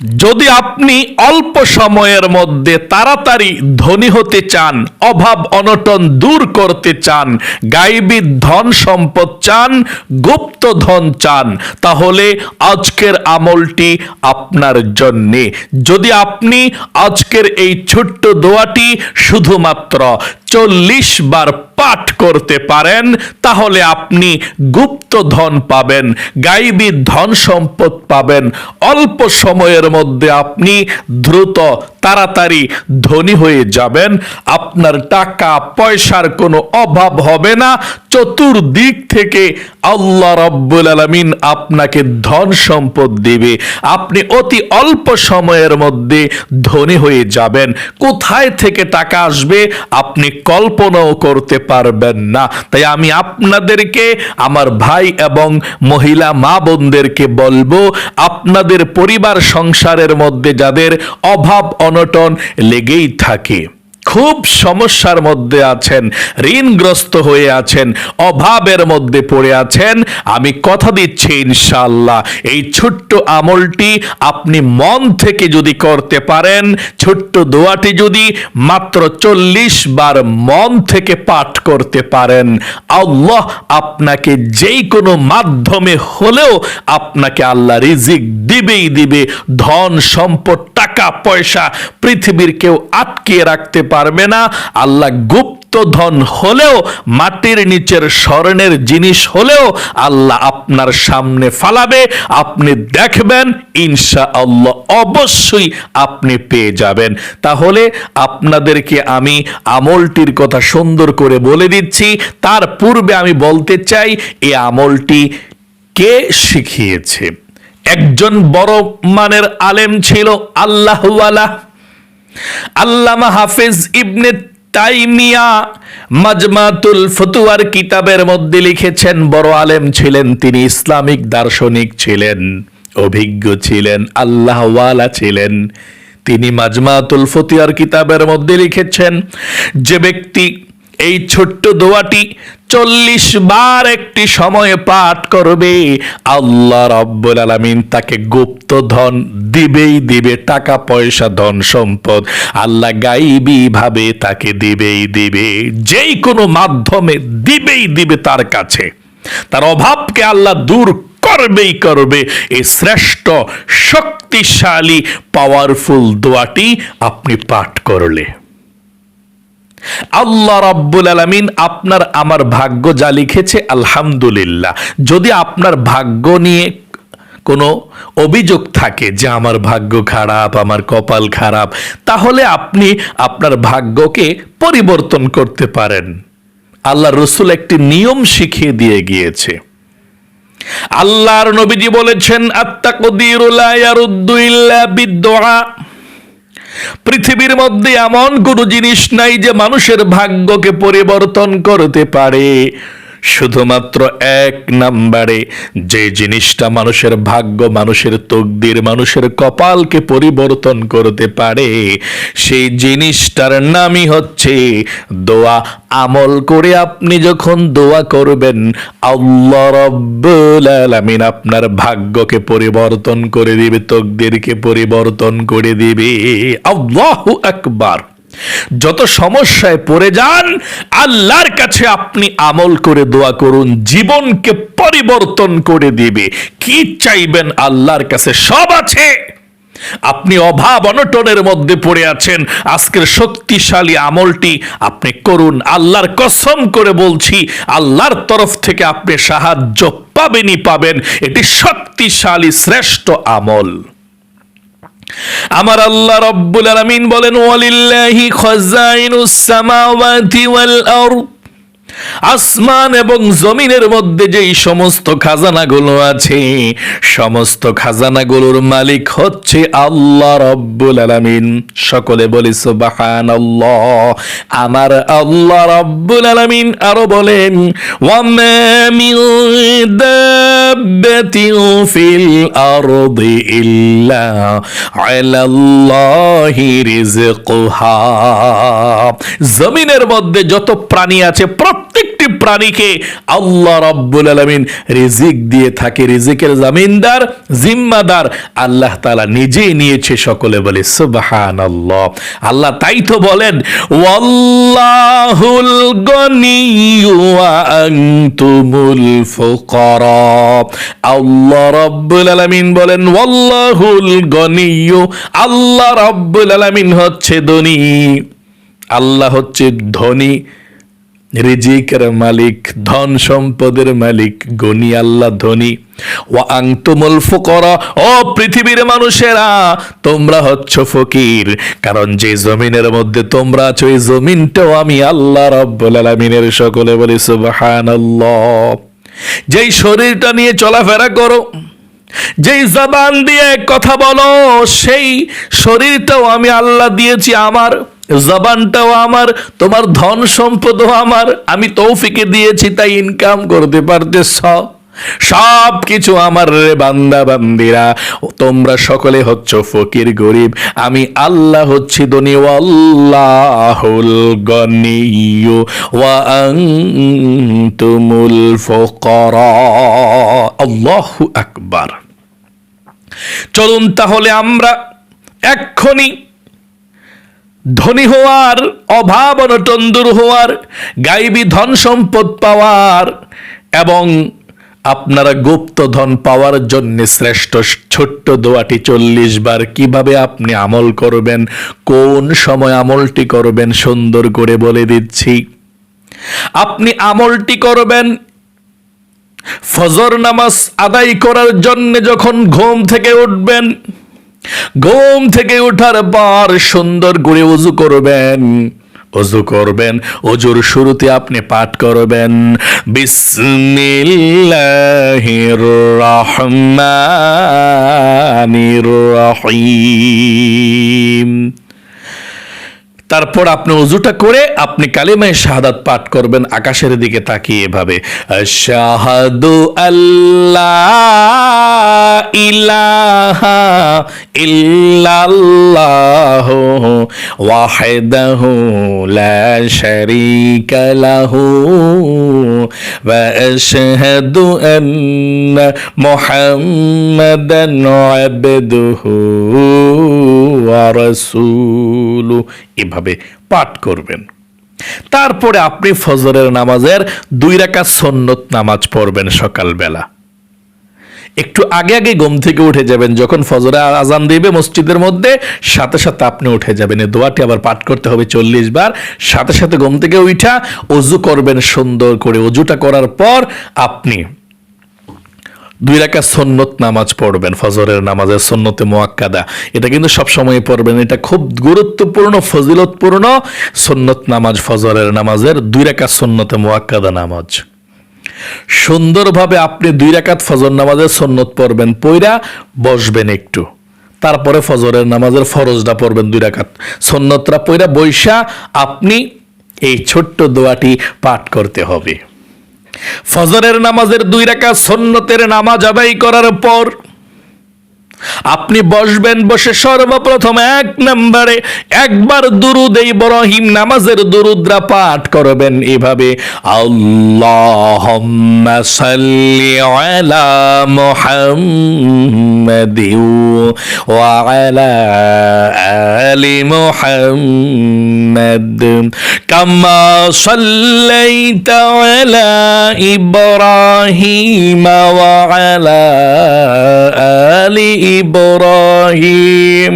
যদি আপনি অল্প সময়ের মধ্যে তাড়াতাড়ি ধনী হতে চান, অভাব অনটন দূর করতে চান গাইবী ধন সম্পদ চান, গুপ্ত ধন চান, তাহলে আজকের আমলটি আপনার জন্যে। যদি আপনি আজকের এই ছোট্ট দোয়াটি শুধুমাত্র চল্লিশ বার পাঠ করতে পারেন, তাহলে আপনি গুপ্ত ধন পাবেন, গাইবী ধন সম্পদ পাবেন। অল্প সময়ের মধ্যে আপনি দ্রুত, তাড়াতাড়ি ধনী হয়ে যাবেন। আপনার টাকা পয়সার কোনো অভাব হবে না। চতুর্দিক থেকে আল্লাহ রব্বুল আলমিন আপনাকে ধন সম্পদ দেবে। আপনি অতি অল্প সময়ের মধ্যে ধনী হয়ে যাবেন। কোথায় থেকে টাকা আসবে? আপনি কল্পনাও করতে পারবেন না। তাই আমি আপনাদেরকে, আমার ভাই এবং মহিলা মা বোনদেরকে বলব, আপনাদের পরিবার সংসারের মধ্যে যাদের অভাব, অনটন লেগেই থাকে। খুব সমস্যার মধ্যে আছেন, ঋণগ্রস্ত হয়ে আছেন, অভাবের মধ্যে পড়ে আছেন। আমি কথা দিচ্ছি ইনশাল্লাহ এই ছোট্ট আমলটি আপনি মন থেকে যদি করতে পারেন, ছোট্ট দোয়াটি যদি মাত্র চল্লিশ বার মন থেকে পাঠ করতে পারেন, আল্লাহ আপনাকে যেই কোনো মাধ্যমে হলেও আপনাকে আল্লাহ রিজিক দিবেই দিবে। ধন, সম্পদ, টাকা, পয়সা পৃথিবীর কেউ আটকে রাখতে পারবে না। আল্লাহ গুপ্ত ধন হলেও, মাটির নিচের স্বর্ণের জিনিস হলেও আল্লাহ আপনার সামনে ফালাবে। আপনি দেখবেন ইনশা আল্লাহ অবশ্যই আপনি পেয়ে যাবেন। তাহলে আপনাদেরকে আমি আমলটির কথা সুন্দর করে বলে দিচ্ছি। তার পূর্বে আমি বলতে চাই এই আমলটি কে শিখিয়েছে? একজন বড় মানের আলেম ছিল, আল্লাহওয়ালা। আল্লামা হাফেজ ইবনে তাইমিয়া মাজমাতুল ফতুয়ার কিতাবের মধ্যে লিখেছেন, বড় আলেম ছিলেন, তিনি ইসলামিক দার্শনিক ছিলেন, অভিজ্ঞ ছিলেন, আল্লাহওয়ালা ছিলেন। তিনি মাজমাতুল ফতুয়ার কিতাবের মধ্যে লিখেছেন, যে ব্যক্তি এই ছোট্ট দোয়াটি চল্লিশ বার একটি সময়ে পাঠ করবে। আল্লাহ রব্বুল আলমিন তাকে গুপ্ত ধন দিবেই দিবে, টাকা পয়সা, ধন সম্পদ। আল্লাহ গাইবি ভাবে তাকে দিবেই দিবে, যেই কোনো মাধ্যমে দিবেই দিবে তার কাছে। তার অভাবকে আল্লাহ দূর করবেই করবে। এই শ্রেষ্ঠ, শক্তিশালী পাওয়ারফুল দোয়াটি আপনি পাঠ করলে। আল্লাহ রাব্বুল আলামিন আপনার আমার ভাগ্য যা লিখেছে, আলহামদুলিল্লাহ। যদি আপনার ভাগ্য নিয়ে কোনো অভিযোগ থাকে যে আমার ভাগ্য খারাপ, আমার কপাল খারাপ, তাহলে আপনি আপনার ভাগ্যকে পরিবর্তন করতে পারেন। আল্লাহ রসুল একটি নিয়ম শিখিয়ে দিয়ে গিয়েছে। আল্লাহর নবীজি বলেছেন আত্মাকুদিরুল্লাহ পৃথিবীর মধ্যে এমন কোনো জিনিস নাই যে মানুষের ভাগ্যকে পরিবর্তন করতে পারে। শুধুমাত্র এক নাম্বারে, যে জিনিসটা মানুষের ভাগ্য, মানুষের তকদির, মানুষের কপালকে পরিবর্তন করতে পারে, সেই জিনিসটার নামই হচ্ছে দোয়া। আমল করে আপনি যখন দোয়া করবেন, আল্লাহ রব্বুল আলামিন আপনার ভাগ্যকে পরিবর্তন করে দিবে, তকদিরকে পরিবর্তন করে দিবে। আল্লাহু আকবার। যত সমস্যায় পড়ে যান, আল্লাহর কাছে আপনি আমল করে দোয়া করুন, জীবনকে পরিবর্তন করে দিবে। কি চাইবেন আল্লাহর কাছে? সব আছে। আপনি অভাব অনটনের মধ্যে পড়ে আছেন, আজকের শক্তিশালী আমলটি আপনি করুন। আল্লাহর কসম করে বলছি, আল্লাহর তরফ থেকে আপনি সাহায্য পাবেনই পাবেন। এটি শক্তিশালী, শ্রেষ্ঠ আমল। আমার আল্লাহ রব্বুল আলামিন বলেন ওয়ালিল্লাহি খাজাইনুস সামাওয়াতি ওয়াল আরদ। আসমান এবং জমিনের মধ্যে যেই সমস্ত খাজানাগুলো আছে, সমস্ত খাজানাগুলোর মালিক হচ্ছে আল্লাহ রব্বুল আলামিন। সকলে বলি, সুবহানাল্লাহ। আমার আল্লাহ রব্বুল আলামিন আরও বলেন ফিল আরদি ইল্লা আলাল্লাহি রিজকুহা জমিনের মধ্যে যত প্রাণী আছে, প্রত্যেক প্রত্যেকটি প্রাণীকে আল্লাহ রব্বুল আলমিন রিজিক দিয়ে থাকে। রিজিকের জামিনদার, জিম্মাদার, আল্লাহ তালা নিজেই নিয়েছে সকলে বলে সুবাহান আল্লাহ আল্লাহ তাই তো বলেন, ওয়াল্লাহুল ওয়া আনতুমুল ফুকারা। আল্লাহ রাব্বুল আলামিন বলেন, ওয়াল্লাহুল গনিয়্যু। আল্লাহ রাব্বুল আলামিন হচ্ছে ধনী। আল্লাহ হচ্ছে ধনী। রিজিকের মালিক, ধন সম্পদের মালিক, গনি আল্লাহ ধনী। ও আংতুমুল ফুকরা, ও পৃথিবীর মানুষেরা, তোমরা হচ্ছ ফকির। কারণ যে জমিনের মধ্যে তোমরা আছো, এই জমিনটাও আমি আল্লাহ রব্বুল আলামিনের সকলে বলি, সুবহানাল্লাহ। যেই শরীরটা নিয়ে চলাফেরা করো, যেই জবান দিয়ে কথা বলো, সেই শরীরটাও আমি আল্লাহ দিয়েছি আমার। জবানটাও আমার, তোমার ধন সম্পদও আমার। আমি তৌফিকে দিয়েছি, তাই ইনকাম করতে পারতেছ। সব কিছু আমার রে বান্দা বান্দিরা। তোমরা সকলে হচ্ছ ফকির গরিব। আমি আল্লাহ হচ্ছি ধনী আল্লাহুল গনিয়্যু। ওয়া আনতুমুল ফুকারা। আল্লাহু আকবার। চলুন তাহলে আমরা এক্ষুনি ধনী হওয়ার অভাব অনটন দূর হওয়ার, গাইবী ধন সম্পদ পাওয়ার এবং আপনারা গুপ্ত ধন পাওয়ার জন্য শ্রেষ্ঠ ছোট্ট দোয়াটি চল্লিশ বার কীভাবে আপনি আমল করবেন, কোন সময় আমলটি করবেন সুন্দর করে বলে দিচ্ছি। আপনি আমলটি করবেন ফজর নামাজ আদায় করার জন্য যখন ঘুম থেকে উঠবেন ঘুম থেকে উঠার পর সুন্দর করে উজু করবেন। অজু করবেন। অজুর শুরুতে আপনি পাঠ করবেন। বিসমিল্লাহির রহমানির রহিম। তারপর আপনি উজুটা করে আপনি কালিমায় শাহাদাত পাঠ করবেন, আকাশের দিকে তাকিয়ে এভাবে শাহাদু আল্লাহ ইলাহা ইল্লাল্লাহ ওয়াহিদাহু লা শারীকা লাহু ওয়া আশহাদু আন্না মুহাম্মাদান আবদুহু। ওয়া এভাবে পাঠ করবেন। তারপরে আপনি ফজরের নামাজের দুই রাকা সন্নত নামাজ পড়বেন সকালবেলা। একটু আগে আগে ঘুম থেকে উঠে যাবেন, যখন ফজরে আজান দিবে মসজিদের মধ্যে, সাথে সাথে আপনি উঠে যাবেন। এই দোয়াটি আবার পাঠ করতে হবে চল্লিশ বার। সাথে সাথে ঘুম থেকে উঠা, অজু করবেন সুন্দর করে। অজুটা করার পর আপনি দুই রাখা সন্নত নামাজ পড়বেন, ফজরের নামাজের সন্নতে মোয়াক্কাদা। এটা কিন্তু সব সময় পড়বেন, এটা খুব গুরুত্বপূর্ণ, ফজিলতপূর্ণ সন্নত নামাজ, ফজরের নামাজের দুই রাখা সন্নতে মোয়াক্কাদা নামাজ। সুন্দরভাবে আপনি দুই রাকাত ফজর নামাজের সন্নত পড়বেন পইরা বসবেন একটু। তারপরে ফজরের নামাজের ফরজটা পড়বেন দুই রাকাত। সন্নতরা পইরা বৈশা আপনি এই ছোট্ট দোয়াটি পাঠ করতে হবে। ফজরের নামাজের দুই রাকাত সন্নতের নামাজ আদায় করার পর আপনি বসবেন বসে সর্বপ্রথম এক নম্বরে, একবার দুরুদ ইব্রাহিম, নামাজের দুরুদ্রা পাঠ করবেন এভাবে, আল্লাহুম্মা সাল্লি ইব্রাহিম ওয়া إبراهيم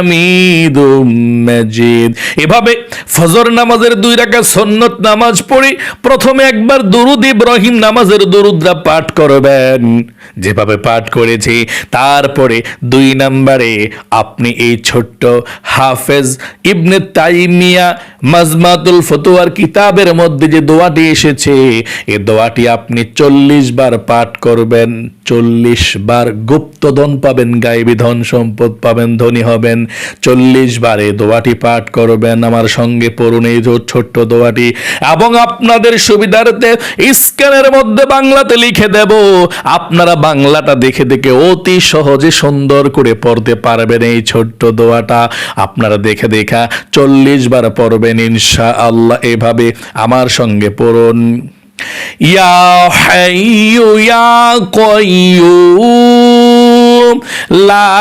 হামিদুম এভাবে ফজর নামাজের দুই রাকাত সুন্নত নামাজ পড়ি প্রথমে একবার দুরুদ ইব্রাহিম নামাজের দুরুদরা পাঠ করবেন। যেভাবে পাঠ করেছি, তারপরে দুই নম্বরে আপনি এই ছোট্ট হাফেজ ইবনে তাইমিয়া মাজমাতুল ফতুয়ার কিতাবের মধ্যে যে দোয়াটি এসেছে, এ দোয়াটি আপনি চল্লিশ বার পাঠ করবেন, চল্লিশ বার গুপ্তধন পাবেন গায়েবী ধন সম্পদ পাবেন, ধনী হবেন। চল্লিশ বার দোয়াটি পাঠ করবেন। আমার সঙ্গে পড়ুন এই ছোট্ট দোয়াটি। এবং আপনাদের সুবিধার্থে স্ক্যানের মধ্যে বাংলাতে লিখে দেব, আপনারা বাংলাটা দেখে দেখে অতি সহজে সুন্দর করে পড়তে পারবেন এই ছোট্ট দোয়াটা। আপনারা দেখে দেখা চল্লিশ বার পড়বেন ইনশা আল্লাহ এভাবে আমার সঙ্গে পড়ুন। ইয়া হাইয়ু ইয়া কয়্যুম লা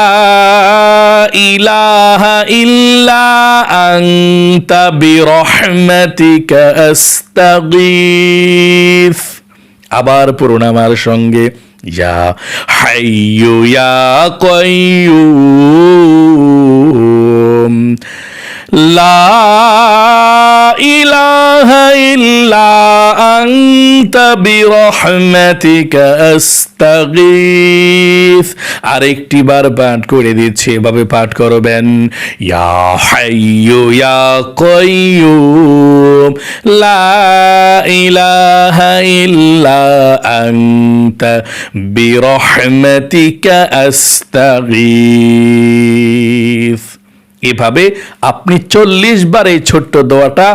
ইলাহা ইল্লা আনতা বিরহমাতিকা আস্তাগীথ আবার পড়ুন আমার সঙ্গে। ইয়া হাইয়ু ইয়া কয়্যুম লা ইলাহা ইল্লা আনতা বিরহমাতিকা আস্তাগীথ আরেকটি বার পাঠ করে দিচ্ছি, এভাবে পাঠ করবেন। ইয়া হাইয়ু ইয়া কয়্যুম লা ইলাহা ইল্লা আনতা বিরহমাতিকা আস্তাগীথ এভাবে আপনি চল্লিশ বার এই ছোট্ট দোয়াটা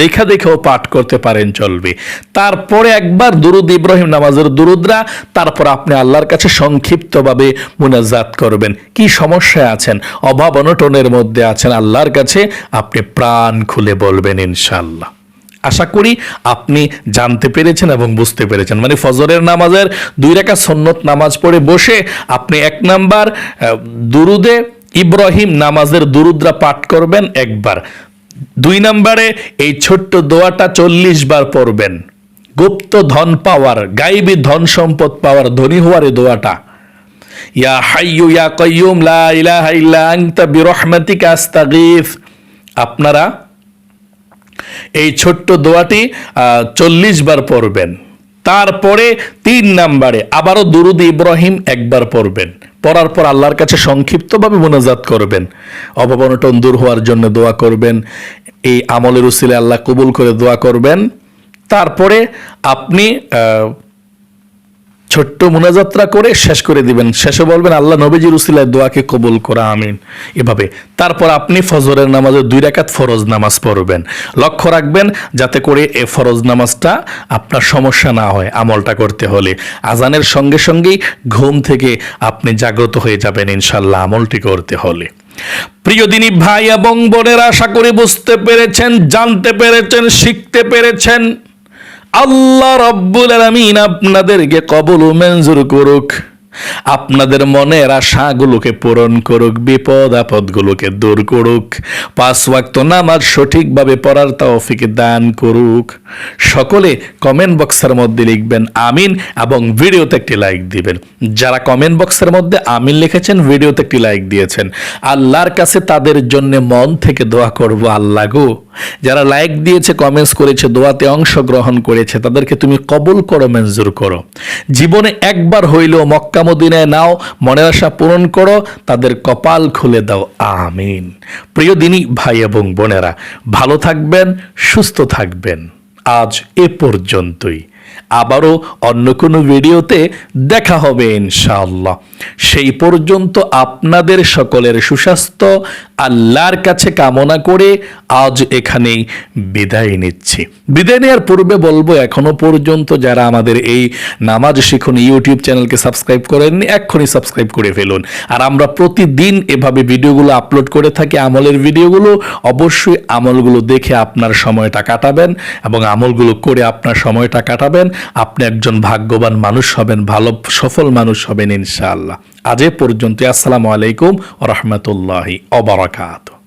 দেখা দেখেও পাঠ করতে পারেন চলবে। তারপরে একবার দুরুদ ইব্রাহিম নামাজের দুরুদরা, তারপর আপনি আল্লাহর কাছে সংক্ষিপ্তভাবে মুনাজাত করবেন। কি সমস্যায় আছেন? অভাব অনটনের মধ্যে আছেন। আল্লাহর কাছে আপনি প্রাণ খুলে বলবেন ইনশাল্লাহ আশা করি আপনি জানতে পেরেছেন এবং বুঝতে পেরেছেন। মানে ফজরের নামাজের দুই রেখা সন্নত নামাজ পড়ে বসে আপনি এক নাম্বার দুরুদে ইব্রাহিম নামাজের দুরুদ্রা পাঠ করবেন একবার। দুই নম্বরে এই ছোট্ট দোয়াটা চল্লিশ বার পড়বেন। গুপ্ত ধন পাওয়ার, গাইবী ধন সম্পদ পাওয়ার ধনী হওয়ার এই দোয়াটা। ইয়া হাইয়ু ইয়া কাইয়ুম লা ইলাহা ইল্লা আনতা আপনারা এই ছোট্ট দোয়াটি চল্লিশ বার পড়বেন। তারপরে তিন নাম্বারে আবারও দুরুদ ইব্রাহিম একবার পড়বেন। পড়ার পর আল্লাহর কাছে সংক্ষিপ্তভাবে মোনাজাত করবেন। অভাবনটন দূর হওয়ার জন্য দোয়া করবেন। এই আমলের উসিলে আল্লাহ কবুল করে দোয়া করবেন। তারপরে আপনি ছোট্ট মুনাজাত্রা করে শেষ করে দিবেন। শেষে বলবেন, আল্লাহ নবীজির উসিলায় দোয়াকে কবুল করা, আমিন। এভাবে। তারপর আপনি ফজরের নামাজে দুই রাকাত ফরজ নামাজ পড়বেন। লক্ষ্য রাখবেন, যাতে করে এ ফরজ নামাজটা আপনার সমস্যা না হয়, আমলটা করতে হলে। আজানের সঙ্গে সঙ্গেই ঘুম থেকে আপনি জাগ্রত হয়ে যাবেন, ইনশাল্লাহ, আমলটি করতে হলে। প্রিয় দিনী ভাই এবং বোনের, আশা করে বুঝতে পেরেছেন, জানতে পেরেছেন, শিখতে পেরেছেন। আল্লাহ রব্বুল আলমিন আপনাদেরকে কবল মঞ্জুর করুক। আপনাদের মনের আশাগুলোকে পূরণ করুক, বিপদ আপদগুলোকে দূর করুক, পাঁচ ওয়াক্ত নামাজ সঠিকভাবে পড়ার তৌফিক দান করুক। সকলে কমেন্ট বক্সের মধ্যে লিখবেন আমিন এবং ভিডিওতে একটি লাইক দিবেন। যারা কমেন্ট বক্সের মধ্যে আমিন লিখেছেন, ভিডিওতে একটি লাইক দিয়েছেন। আল্লাহর কাছে তাদের জন্য মন থেকে দোয়া করব, আল্লাহ গো। যারা লাইক দিয়েছে কমেন্টস করেছে, দোয়াতে অংশগ্রহণ করেছে, তাদেরকে তুমি কবুল করো, মঞ্জুর করো। জীবনে একবার হইলেও মক্কা মদিনায় নাও, মনের আশা পূরণ করো, তাদের কপাল খুলে দাও, আমিন। প্রিয় দিনী, ভাই এবং বোনেরা, ভালো থাকবেন, সুস্থ থাকবেন। আজ এ পর্যন্তই। আবারও অন্য কোনো ভিডিওতে দেখা হবে ইনশাআল্লাহ। সেই পর্যন্ত আপনাদের সকলের সুস্বাস্থ্য, আল্লাহর কাছে কামনা করে আজ এখানেই বিদায় নিচ্ছি। বিদায় নেওয়ার পূর্বে বলব, এখনও পর্যন্ত যারা আমাদের এই নামাজ শিখুন, ইউটিউব চ্যানেলকে সাবস্ক্রাইব করেননি, এক্ষুনি সাবস্ক্রাইব করে ফেলুন। আর আমরা প্রতিদিন এভাবে ভিডিওগুলো আপলোড করে থাকি, আমলের ভিডিওগুলো, অবশ্যই আমলগুলো দেখে আপনার সময়টা কাটাবেন এবং আমলগুলো করে আপনার সময়টা কাটাবেন। আপনি একজন ভাগ্যবান মানুষ হবেন, ভালো, সফল মানুষ হবেন ইনশাআল্লাহ। আজ এ পর্যন্ত আসসালামু আলাইকুম রহমতুল্লাহি অবরাকাত